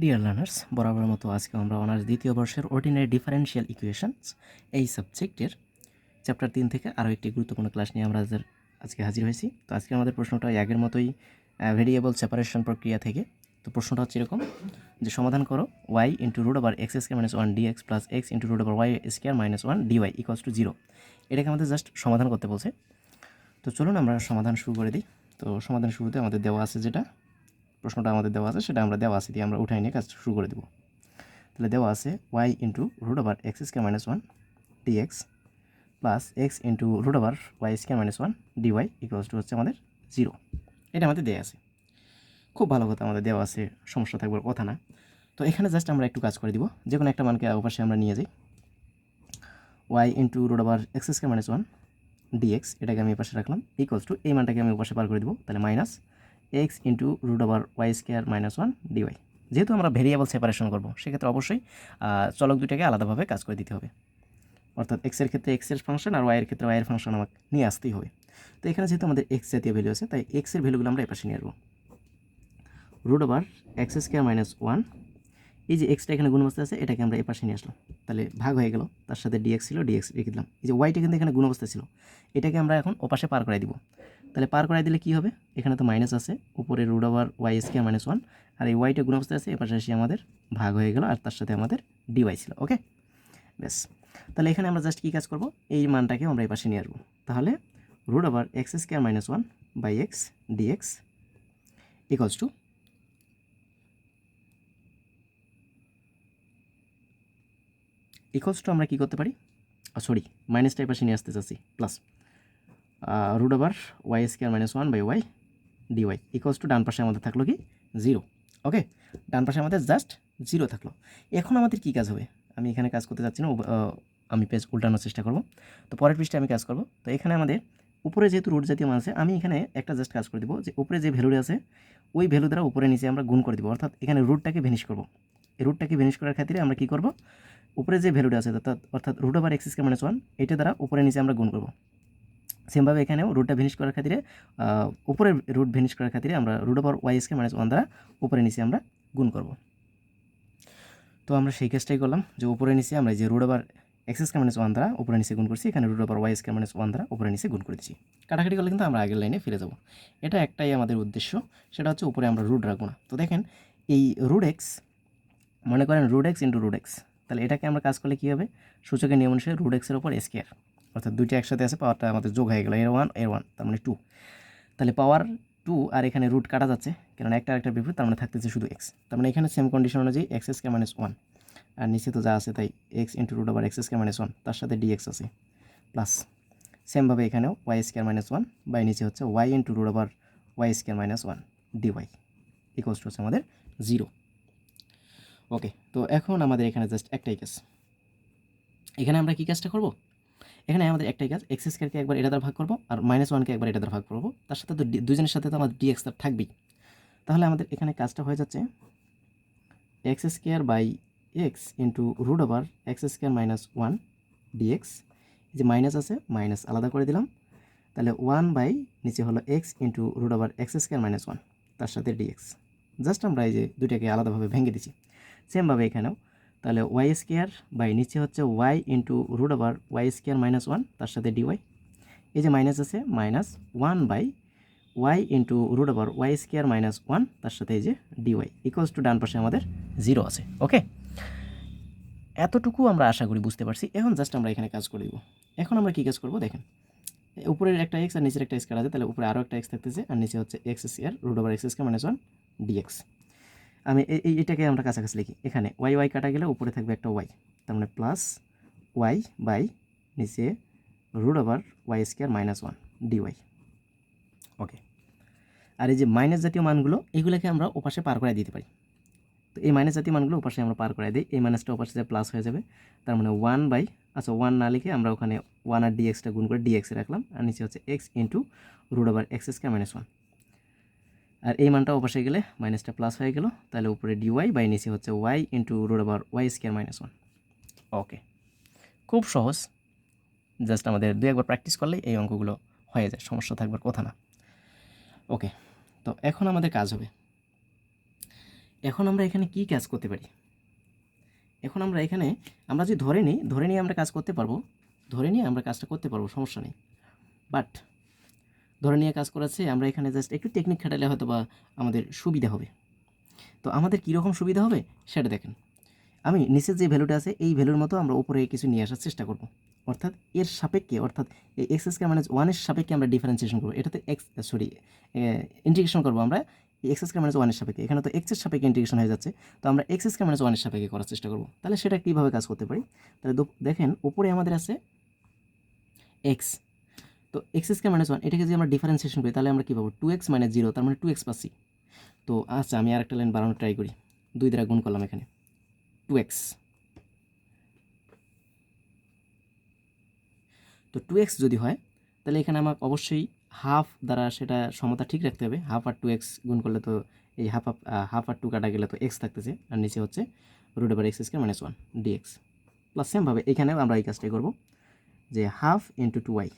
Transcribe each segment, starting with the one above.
Dear learners বরাবর মতো আজকে আমরা অনার্স দ্বিতীয় বর্ষের অর্ডিনারি ডিফারেন্সিয়াল ইকুয়েশনস এই সাবজেক্টের চ্যাপ্টার তিন থেকে আরও একটি গুরুত্বপূর্ণ ক্লাস নিয়ে আমরা আজ- আজকে হাজির হয়েছি। তো আজকে আমাদের প্রশ্নটা আগের মতোই ভেরিয়েবল সেপারেশন প্রক্রিয়া থেকে। তো প্রশ্নটা হচ্ছে এরকম, যে সমাধান করো y into root over x square minus one d x plus x into root over y square minus one d y equals to zero এটাকে আমাদের জাস্ট সমাধান করতে বলছে। তো চলুন আমরা সমাধান শুরু করে দিই। তো সমাধান শুরুতে আমাদের দেওয়া আছে যেটা প্রশ্নটা আমাদের দেওয়া আছে, সেটা আমরা দেওয়া আছে দিয়ে আমরা উঠাই নিয়ে কাজ শুরু করে দেবো। তাহলে দেওয়া আছে y into root over x square minus one d x plus x into root over y square minus one d y equals to হচ্ছে আমাদের জিরো এটা আমাদের দেওয়া আছে। খুব ভালো কথা আমাদের দেওয়া আছে, সমস্যা থাকবার কথা না। তো এখানে জাস্ট আমরা একটু কাজ করে দিব। যে কোনো একটা মানকে ওপাশে আমরা নিয়ে যাই। Y into root over x square minus one d x এটাকে আমি পাশে রাখলাম ইকুয়ালস টু এই মানটাকে আমি পাশে পার করে দেবো, তাহলে minus x into root over y square minus one d y যেহেতু আমরা ভেরিয়েবল সেপারেশন করব, সেক্ষেত্রে অবশ্যই চলক দুটাকে আলাদাভাবে কাজ করে দিতে হবে। অর্থাৎ এক্সের ক্ষেত্রে এক্সের ফাংশন আর ওয়াইয়ের ক্ষেত্রে ওয়াইয়ের ফাংশন আমাকে নিয়ে আসতেই হবে। তো এখানে যেহেতু আমাদের এক্স জাতীয় ভ্যালু আছে, তাই এক্সের ভ্যালুগুলো আমরা এপাশে নিয়ে আসব। Root over x square minus one, এই যে এক্সটা এখানে গুণ আছে, এটাকে আমরা এপাশে নিয়ে আসলাম। তাহলে ভাগ হয়ে গেল, তার সাথে ডিএক্স ছিল ডিএক্স রেখে দিলাম। এই যে ওয়াইটা কিন্তু এখানে গুণ অবস্থায় ছিল, এটাকে আমরা এখন ওপাশে পার করাই দিব। তাহলে পার করাই দিলে কী হবে? এখানে তো মাইনাস আছে। উপরে root over y square minus one আর এই ওয়াইটা গুণ অবস্থায় আছে এপাশে এসে আমাদের ভাগ হয়ে গেল, আর তার সাথে আমাদের ডিওয়াই ছিল ওকে ব্যাস। তাহলে এখানে আমরা জাস্ট কী কাজ করব? এই মানটাকে আমরা এই পাশে নিয়ে আসব। তাহলে root over x square minus one by x d x equals to equals to আমরা কী করতে পারি? সরি মাইনাসটা এই পাশে নিয়ে আসতে চাচ্ছি plus root over y square minus one by y d y equals to ডান পাশে আমাদের থাকল কি জিরো ওকে ডান পাশে আমাদের জাস্ট জিরো থাকল। এখন আমাদের কী কাজ হবে? আমি এখানে কাজ করতে যাচ্ছি না আমি পেজ উল্টানোর চেষ্টা করব। তো পরের পৃষ্ঠে আমি কাজ করব। তো এখানে আমাদের উপরে যেহেতু রুট জাতীয় মান আছে, আমি এখানে একটা জাস্ট কাজ করে দিব যে উপরে যে ভ্যালুটা আছে, ওই ভ্যালু দ্বারা উপরে নিচে আমরা গুণ করে দিব। অর্থাৎ এখানে রুটটাকে ভেনিশ করব। এই রুটটাকে ভেনিশ করার ক্ষেত্রে আমরা কী করব? উপরে যে ভ্যালুটা আছে, অর্থাৎ অর্থাৎ root over x square minus one এটা দ্বারা উপরে নিচে আমরা গুণ করব। সেমভাবে এখানেও রুটটা ভেনিশ করার খাতিরে উপরের রুট ভেনিশ করার খাতিরে আমরা root over y square minus one দ্বারা উপরে নিচে আমরা গুণ করব। তো আমরা সেই কাজটাই করলাম যে উপরে নিচে আমরা যে root over x square minus one দ্বারা উপরে নিচে গুণ করছি, এখানে root over y square minus one দ্বারা উপরে নিচে গুণ করেছি কাটাকাটি করলে কিন্তু আমরা আগের লাইনে ফিরে যাব। এটা একটাই আমাদের উদ্দেশ্য, সেটা হচ্ছে উপরে আমরা রুট রাখব না। তো দেখেন, এই রুট এক্স মনে করেন root x into root x তাহলে এটাকে আমরা কাজ করলে কী হবে? সূচকের নিয়ম অনুসারে রুট এক্সের ওপর স্কেয়ার অর্থাৎ দুইটা একসাথে আছে, পাওয়ারটা আমাদের যোগ হয়ে গেল এর ওয়ানের ওয়ান তার মানে টু তাহলে পাওয়ার টু আর এখানে রুট কাটা যাচ্ছে কারণ একটা আরেকটা বিপরীত, তার মানে থাকতেছে শুধু এক্স তার মানে এখানে সেম কন্ডিশন অনুযায়ী x s k minus one আর নিচে তো যা আছে তাই x into root over x s k minus one তার সাথে ডিএক্স আছে। প্লাস সেমভাবে এখানেও y square minus one by নিচে হচ্ছে y into root over y square minus one d y equals to হচ্ছে আমাদের জিরো ওকে তো এখন আমাদের এখানে জাস্ট একটাই কাজ এখানে আমরা কী কাজটা করব? এখানে আমাদের একটাই কাজ এক্স স্কোয়ারকে একবার এটা দ্বারা ভাগ করব আর মাইনাস ওয়ানকে একবার এটা দ্বারা ভাগ করব। তার সাথে তো দুজনের সাথে তো আমাদের ডিএক্স থাকবেই। তাহলে আমাদের এখানে কাজটা হয়ে যাচ্ছে x square by x into root over x square minus one d x যে মাইনাস আছে মাইনাস আলাদা করে দিলাম। তাহলে ওয়ান বাই নিচে হলো x into root over x square minus one তার সাথে ডিএক্স জাস্ট আমরা এই যে দুইটাকে আলাদাভাবে ভেঙে দিচ্ছি সেমভাবে এখানেও তাহলে ওয়াই স্কোয়ার বাই নিচে হচ্ছে y into root over y square minus one তার সাথে ডিওয়াই এই যে মাইনাস আছে minus one by y into root over y square minus one তার সাথে এই যে ডিওয়াই ইকুয়ালস টু ডান পাশে আমাদের জিরো আছে ওকে এতটুকু আমরা আশা করি বুঝতে পারছি। এখন জাস্ট আমরা এখানে কাজ করে দিব। এখন আমরা কী কাজ করব, দেখেন। উপরের একটা এক্স আর নিচের একটা এক্স আছে, তাহলে উপরে আরও একটা এক্স থাকতেছে, আর নিচে হচ্ছে x square root over x square minus one d x আমি এই- এটাকে আমরা কাছাকাছি লিখি। এখানে ওয়াই ওয়াই কাটা গেলে উপরে থাকবে একটা ওয়াই তার মানে প্লাস ওয়াই বাই নিচে root over y square minus one d y okay আর এই যে মাইনাস জাতীয় মানগুলো, এগুলোকে আমরা ওপাশে পার করে দিতে পারি। তো এই মাইনাস জাতীয় মানগুলো ওপাশে আমরা পার করে দিই। এই মাইনাসটা ওপাশে যে প্লাস হয়ে যাবে, তার মানে ওয়ান বাই আচ্ছা ওয়ান না লিখে আমরা ওখানে ওয়ান আর ডিএক্সটা গুণ করে ডিএক্সে রাখলাম। আর নিচে হচ্ছে x into root over x square minus one আর এই মানটা ওপাশে গেলে মাইনাসটা প্লাস হয়ে গেল। তাহলে উপরে ডিওয়াই বাই নিচে হচ্ছে ওয়াই ইন্টু রুট আবার y square minus one okay খুব সহজ। জাস্ট আমাদের দু একবার প্র্যাকটিস করলেই এই অঙ্কগুলো হয়ে যায়, সমস্যা থাকবার কথা না। ওকে তো এখন আমাদের কাজ হবে। এখন আমরা এখানে কি কাজ করতে পারি? এখন আমরা এখানে, আমরা যদি ধরে নিই, ধরে নিয়ে আমরা কাজ করতে পারব, ধরে নিয়ে আমরা কাজটা করতে পারব, সমস্যা নেই। বাট ধরে নিয়ে কাজ করাচ্ছে আমরা এখানে জাস্ট একটু টেকনিক খাটালে হয়তো বা আমাদের সুবিধা হবে। তো আমাদের কীরকম সুবিধা হবে সেটা দেখেন। আমি নিচের যে ভ্যালুটা আছে, এই ভ্যালুর মতো আমরা উপরে কিছু নিয়ে আসার চেষ্টা করব। অর্থাৎ এর সাপেক্ষে, অর্থাৎ এই এক্স স্কোয়ার মাইনাস ওয়ানের সাপেক্ষে আমরা ডিফারেন্সিয়েশন করব। এটাতে এক্স সরি ইন্টিগ্রেশন করব আমরা এক্স স্কোয়ার মাইনাস ওয়ানের সাপেক্ষে। এখানে তো এক্সের সাপেক্ষে ইন্টিগ্রেশন হয়ে যাচ্ছে। তো আমরা এক্স স্কোয়ার মাইনাস ওয়ানের সাপেক্ষে করার চেষ্টা করব। তাহলে সেটা কীভাবে কাজ করতে পারি? তাহলে দেখেন, উপরে আমাদের আছে এক্স তো এক্স স্কোয়ার মাইনাস ওয়ান এটাকে যদি আমরা ডিফারেন্সিয়েশন করি, তাহলে আমরা কী পাবো? টু এক্স মাইনাস জিরো তার মানে টু এক্স পাচ্ছি তো আচ্ছা আমি আরেকটা লাইন বাড়ানোর ট্রাই করি। দুই দ্বারা গুণ করলাম এখানে। টু এক্স তো টু এক্স যদি হয়, তাহলে এখানে আমাকে অবশ্যই হাফ দ্বারা সেটা সমতা ঠিক রাখতে হবে। হাফ আর টু এক্স গুণ করলে তো এই হাফ হাফ হাফ আর টু কাটা গেলে তো এক্স থাকতেছে। আর নিচে হচ্ছে root over x square minus one d x plus সেমভাবে এখানেও আমরা এই কাজটাই করব, যে half into two y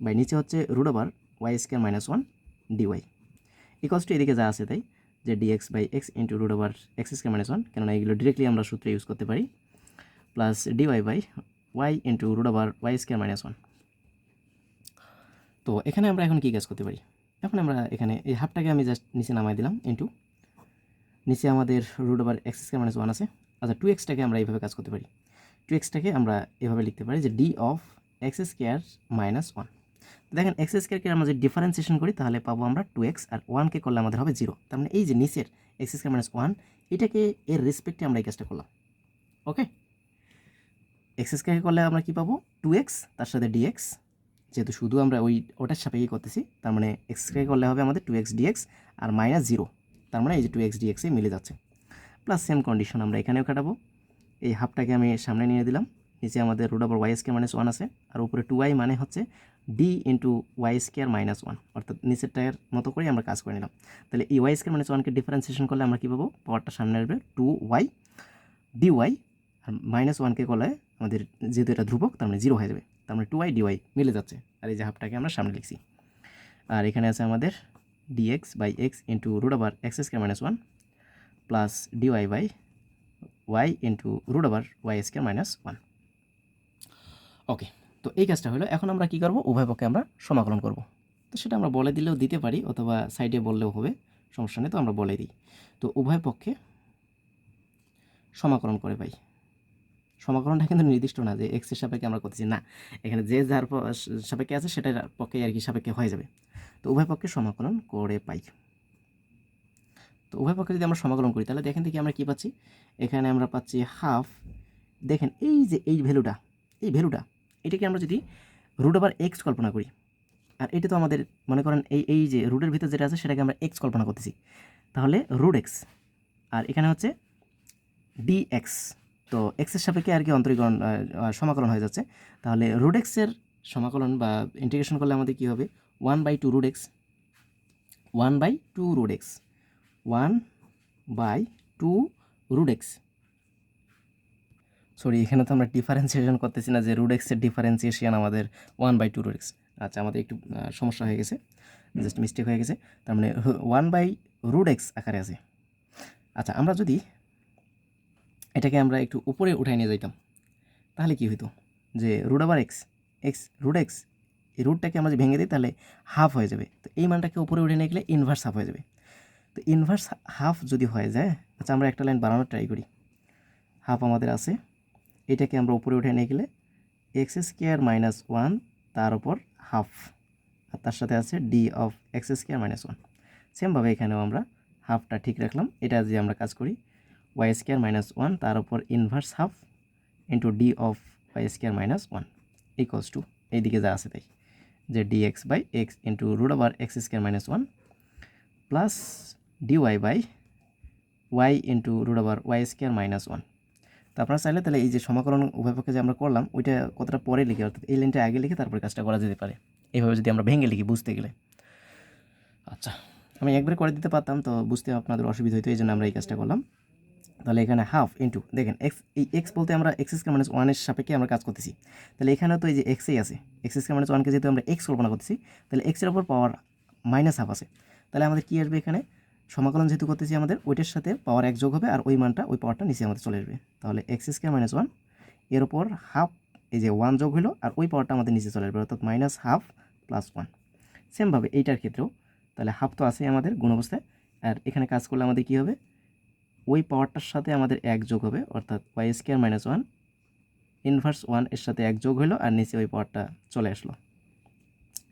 by নিচে হচ্ছে root over y square minus one d y equals to এদিকে যা আছে তাই, যে d x by x into root over x square minus one কেননা এগুলো ডিরেক্টলি আমরা সূত্রে ইউজ করতে পারি plus d y by y into root over y square minus one তো এখানে আমরা এখন কী কাজ করতে পারি? এখন আমরা এখানে এই হাফটাকে আমি জাস্ট নিচে নামাই দিলাম ইন্টু নিচে আমাদের root over x square minus one আছে। আচ্ছা টু এক্সটাকে আমরা এইভাবে কাজ করতে পারি। টু এক্সটাকে আমরা এভাবে লিখতে পারি যে d of x square minus one দেখেন এক্স স্কোয়ারকে আমরা যদি ডিফারেন্সিয়েশন করি, তাহলে পাবো আমরা টু এক্স আর ওয়ানকে করলে আমাদের হবে জিরো তার মানে এই যে নিচের এক্স স্কোয়ার মাইনাস ওয়ান এটাকে এর রেসপেক্টে আমরা এই কাজটা করলাম। ওকে এক্স স্কোয়ারকে করলে আমরা কী পাবো? টু এক্স তার সাথে ডিএক্স যেহেতু শুধু আমরা ওই, ওটার সাপেক্ষে করতেছি, তার মানে এক্স স্কোয়ার করলে হবে আমাদের টু এক্স ডিএক্স আর মাইনাস জিরো তার মানে এই যে টু এক্স ডিএক্সে মিলে যাচ্ছে। প্লাস সেম কন্ডিশন আমরা এখানেও কাটাবো। এই হাফটাকে আমি সামনে নিয়ে দিলাম নিচে আমাদের root over y square minus one আছে। আর উপরে টু ওয়াই মানে হচ্ছে d into y square minus one অর্থাৎ নিচেরটার মতো করে আমরা কাজ করে নিলাম। তাহলে এই ওয়াই স্কোয়ার মাইনাস ওয়ানকে ডিফারেন্সিয়েশন করলে আমরা কী পাবো? পাওয়ারটা সামনে আসবে টু ওয়াই ডি ওয়াই আর মাইনাস ওয়ানকে করলে আমাদের যেহেতু এটা ধ্রুবক, তার মানে জিরো হয়ে যাবে। তার মানে টু ওয়াই ডিওয়াই মিলে যাচ্ছে, আর এই যে হাফটাকে আমরা সামনে লিখছি। আর এখানে আছে আমাদের d x by x into root over x square minus one plus d y by y into root over y square minus one okay তো এই কাজটা হলো, এখন আমরা কী করব? উভয় পক্ষে আমরা সমাকলন করব। তো সেটা আমরা বলে দিলেও দিতে পারি, অথবা সাইডে বললেও হবে, সমস্যা নেই, তো আমরা বলে দিই। তো উভয় পক্ষে সমাকলন করে পাই। সমাকলনটা কিন্তু নির্দিষ্ট না, যে এক্সের সাপেক্ষে আমরা করতেছি। না, এখানে যে যার সাপেক্ষে আছে, সেটার পক্ষে আর কি সাপেক্ষে হয়ে যাবে। তো উভয় পক্ষে সমাকলন করে পাই। তো উভয় পক্ষে যদি আমরা সমাকলন করি, তাহলে দেখেন দেখি আমরা কী পাচ্ছি? এখানে আমরা পাচ্ছি হাফ দেখেন এই যে, এই ভ্যালুটা এই ভ্যালুটা এটাকে আমরা যদি রুট ওভার এক্স কল্পনা করি, আর এটা তো আমাদের মনে করেন এই এই যে রুটের ভিতর যেটা আছে সেটাকে আমরা এক্স কল্পনা করতেছি। তাহলে রুট এক্স আর এখানে হচ্ছে ডি এক্স তো এক্সের সাপেক্ষে আর কি অন্তরীকরণ সমাকলন হয়ে যাচ্ছে। তাহলে রুট এক্সের সমাকলন বা ইন্টিগ্রেশন করলে আমাদের কী হবে? One by two root x one by two root x one by two root x sorry এখানে তো আমরা ডিফারেন্সিয়েশন করতেছি না যে রুট এক্সের ডিফারেন্সিয়েশন আমাদের one by two root x আচ্ছা আমাদের একটু সমস্যা হয়ে গেছে। জাস্ট মিস্টেক হয়ে গেছে। তার মানে ওয়ান বাই রুট এক্স আকারে আছে। আচ্ছা আমরা যদি এটাকে আমরা একটু উপরে উঠাই নিয়ে যাইতাম, তাহলে কি হইতো? যে রুট আবার এক্স এক্স রুট এক্স এই রুটটাকে আমরা যদি ভেঙে দিই, তাহলে হাফ হয়ে যাবে। তো এই মানটাকে উপরে উঠে নিয়ে গেলে ইনভার্স হাফ হয়ে যাবে। তো ইনভার্স হাফ যদি হয়ে যায় আচ্ছা আমরা একটা লাইন বানানোর ট্রাই করি। হাফ আমাদের আছে। এটাকে আমরা উপরে উঠে নিয়ে গেলে এক্স স্কোয়ার মাইনাস ওয়ান তার উপর হাফ আর তার সাথে আছে d of x square minus one সেমভাবে এখানেও আমরা হাফটা ঠিক রাখলাম। এটা যে আমরা কাজ করি ওয়াই স্কোয়ার মাইনাস ওয়ান তার উপর inverse half into d of y square minus one equals to এইদিকে যা আছে তাই, যে d x by x into root over x square minus one plus d y by y into root over y square minus one তো আপনারা চাইলে তাহলে এই যে সমাকলন উভয় পক্ষে যে আমরা করলাম, ওইটা কতটা পরে লিখে, অর্থাৎ এই লাইনটা আগে লিখে তারপরে কাজটা করা যেতে পারে। এইভাবে যদি আমরা ভেঙে লিখি বুঝতে গেলে। আচ্ছা আমি একবারে করে দিতে পারতাম, তো বুঝতে আপনাদের অসুবিধা হতো এই জন্য আমরা এই কাজটা করলাম। তাহলে এখানে হাফ ইন্টু দেখেন এক্স এই এক্স বলতে আমরা এক্স স্কোয়ার মাইনাস ওয়ানের সাপেক্ষে আমরা কাজ করতেছি। তাহলে এখানেও তো এই যে এক্সই আছে এক্স স্কোয়ার মাইনাস ওয়ানকে যেহেতু আমরা এক্স কল্পনা করতেছি, তাহলে এক্সের ওপর পাওয়ার মাইনাস হাফ আছে। তাহলে আমাদের কী আসবে এখানে? সমাকলন যেহেতু করতেছি আমাদের, ওইটার সাথে পাওয়ার এক যোগ হবে আর ওই মানটা, ওই পাওয়ারটা নিচে আমাদের চলে আসবে। তাহলে এক্স স্কোয়ার মাইনাস ওয়ানের ওপর হাফ এই যে ওয়ান যোগ হলো আর ওই পাওয়ারটা আমাদের নিচে চলে আসবে, অর্থাৎ মাইনাস হাফ প্লাস ওয়ান সেমভাবে এইটার ক্ষেত্রেও, তাহলে হাফ তো আছেই আমাদের গুণ অবস্থায়, আর এখানে কাজ করলে আমাদের কী হবে? ওই পাওয়ারটার সাথে আমাদের এক যোগ হবে, অর্থাৎ y square minus one inverse ওয়ানের সাথে এক যোগ হলো আর নিচে ওই পাওয়ারটা চলে আসলো।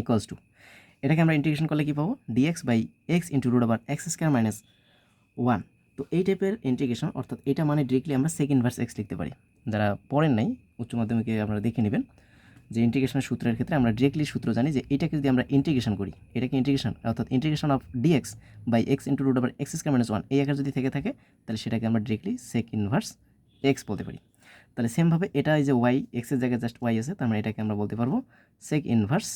ইকুয়ালস টু এটাকে আমরা ইন্টিগ্রেশন করলে কী পাবো? Dx by x into root আবার এক্স স্কোয়ার মাইনাস ওয়ান তো এই টাইপের ইন্টিগ্রেশন অর্থাৎ এটা মানে ডিরেক্টলি আমরা সেকেন্ড ভার্স এক্স লিখতে পারি। যারা পড়েন নাই, উচ্চ মাধ্যমিকে আপনারা দেখে নেবেন যে ইন্টিগ্রেশনের সূত্রের ক্ষেত্রে আমরা ডিরেক্টলি সূত্র জানি যে এটাকে যদি আমরা ইন্টিগ্রেশন করি এটাকে ইন্টিগ্রেশন অর্থাৎ integration of dx by x into root আবার এক্স স্কোয়ার মাইনাস ওয়ান এই আকার যদি থেকে থাকে, তাহলে সেটাকে আমরা ডিরেক্টলি সেক ইনভার্স এক্স বলতে পারি। তাহলে সেমভাবে এটা এই যে ওয়াই এক্সের জায়গায় জাস্ট ওয়াই আছে, তার মানে এটাকে আমরা বলতে পারব সেক ইনভার্স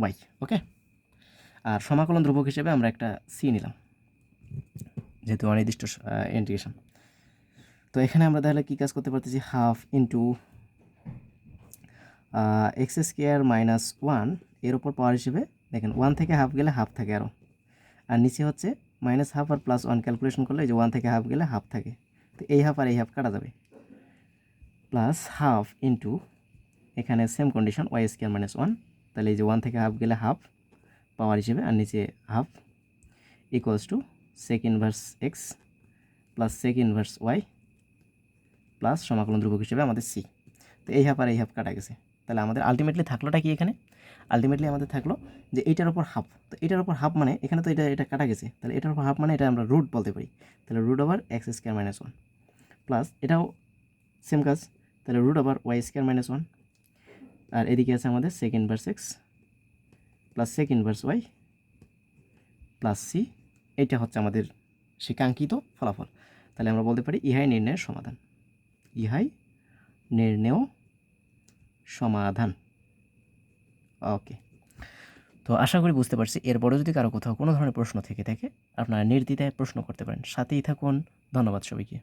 ওয়াই ওকে আর সমাকলন ধ্রুবক হিসেবে আমরা একটা সি নিলাম, যেহেতু অনির্দিষ্ট ইন্টিগ্রেশন তো এখানে আমরা তাহলে কী কাজ করতে পারতেছি? Half into x square minus ওয়ানের ওপর পাওয়ার হিসেবে, দেখেন ওয়ান থেকে হাফ গেলে হাফ থাকে আরও আর নিচে হচ্ছে মাইনাস হাফ আর প্লাস ওয়ান ক্যালকুলেশন করলে যে ওয়ান থেকে হাফ গেলে হাফ থাকে। তো এই হাফ আর এই হাফ কাটা যাবে। প্লাস হাফ ইন্টু এখানে same condition y square minus one তাহলে এই যে ওয়ান থেকে হাফ গেলে হাফ পাওয়ার হিসেবে আর নিচে half equals to sec inverse x plus sec inverse y plus সমাকলন ধ্রুবক হিসেবে আমাদের সি তো এই হাফ আর এই হাফ কাটা গেছে। তাহলে আমাদের আলটিমেটলি থাকলোটা কি এখানে? আলটিমেটলি আমাদের থাকল যে এইটার উপর হাফ তো এটার উপর হাফ মানে এখানে তো এটা এটা কাটা গেছে। তাহলে এটার উপর হাফ মানে এটা আমরা রুট বলতে পারি। তাহলে root over x square minus one plus এটাও সেম কাজ। তাহলে root over y square minus one আর এদিকে আছে আমাদের sec inverse x plus sec inverse y plus c এইটা হচ্ছে আমাদের সে কাঙ্ক্ষিত ফলাফল। তাহলে আমরা বলতে পারি, ইহাই নির্ণয়ের সমাধান। ইহাই নির্ণেয় সমাধান। ওকে তো আশা করি বুঝতে পারছি। এরপরে যদি কারও কোথাও কোনো ধরনের প্রশ্ন থেকে থাকে, আপনারা নির্দ্বিধায় প্রশ্ন করতে পারেন। সাথেই থাকুন। ধন্যবাদ সবাইকে।